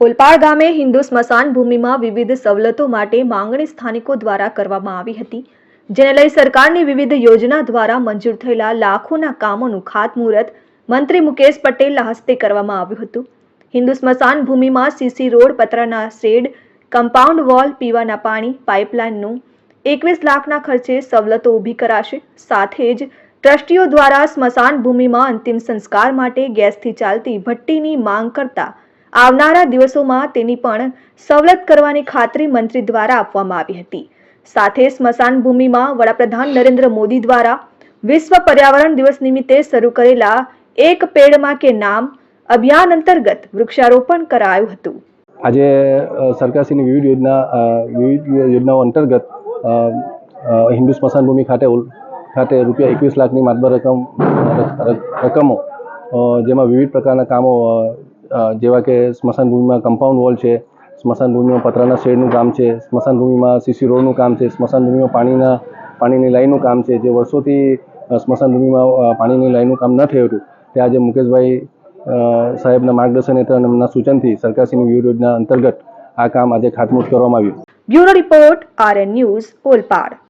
ઓલપાડ ગામે હિન્દુ સ્મશાન ભૂમિમાં વિવિધ સવલતો માટે માંગણી સ્થાનિકો દ્વારા કરવામાં આવી હતી, જેને લઈ સરકારની વિવિધ યોજના દ્વારા મંજૂર થયેલા લાખોના કામોનું ખાતમુહૂર્ત મંત્રી મુકેશ પટેલના હસ્તે કરવામાં આવ્યું હતું. હિન્દુ સ્મશાન ભૂમિમાં સીસી રોડ, પતરાના શેડ, કમ્પાઉન્ડ વોલ, પીવાના પાણી, પાઇપલાઇનનું એકવીસ લાખના ખર્ચે સવલતો ઊભી કરાશે. સાથે જ ટ્રસ્ટીઓ દ્વારા સ્મશાન ભૂમિમાં અંતિમ સંસ્કાર માટે ગેસથી ચાલતી ભટ્ટીની માંગ કરતા આવનારા દિવસોમાં તેની પણ સવલત કરવાની ખાતરી મંત્રી દ્વારા આપવામાં આવી હતી. સાથે સ્મશાન ભૂમિમાં વડાપ્રધાન નરેન્દ્ર મોદી દ્વારા વિશ્વ પર્યાવરણ દિવસ નિમિત્તે શરૂ કરેલા એક પેડમાં કે નામ અભિયાન અંતર્ગત વૃક્ષારોપણ કરાયું હતું. આજે સરકારશ્રીની વિવિધ યોજના વિવિધ યોજનાઓ અંતર્ગત હિન્દુ સ્મશાન ભૂમિ ખાતે ખાતે રૂપિયા એકવીસ લાખની માતબર રકમ રકમો જેમાં વિવિધ પ્રકારના કામો જેવા કે સ્મશાન ભૂમિમાં કમ્પાઉન્ડ વોલ છે સ્મશાન ભૂમિમાં પતરાના શેડનું કામ છે સ્મશાન ભૂમિમાં સીસી રોડનું કામ છે સ્મશાન ભૂમિમાં પાણીના, પાણીની લાઈનનું કામ છે, જે વર્ષોથી સ્મશાન ભૂમિમાં પાણીની લાઈનનું કામ ન થયું હતું. તે આજે મુકેશભાઈ સાહેબના માર્ગદર્શન હેઠળ એમના સૂચનથી સરકારશ્રીની વિવિધ યોજના અંતર્ગત આ કામ આજે ખાતમુહૂર્ત કરવામાં આવ્યું. Bureau report RN news, Olpad.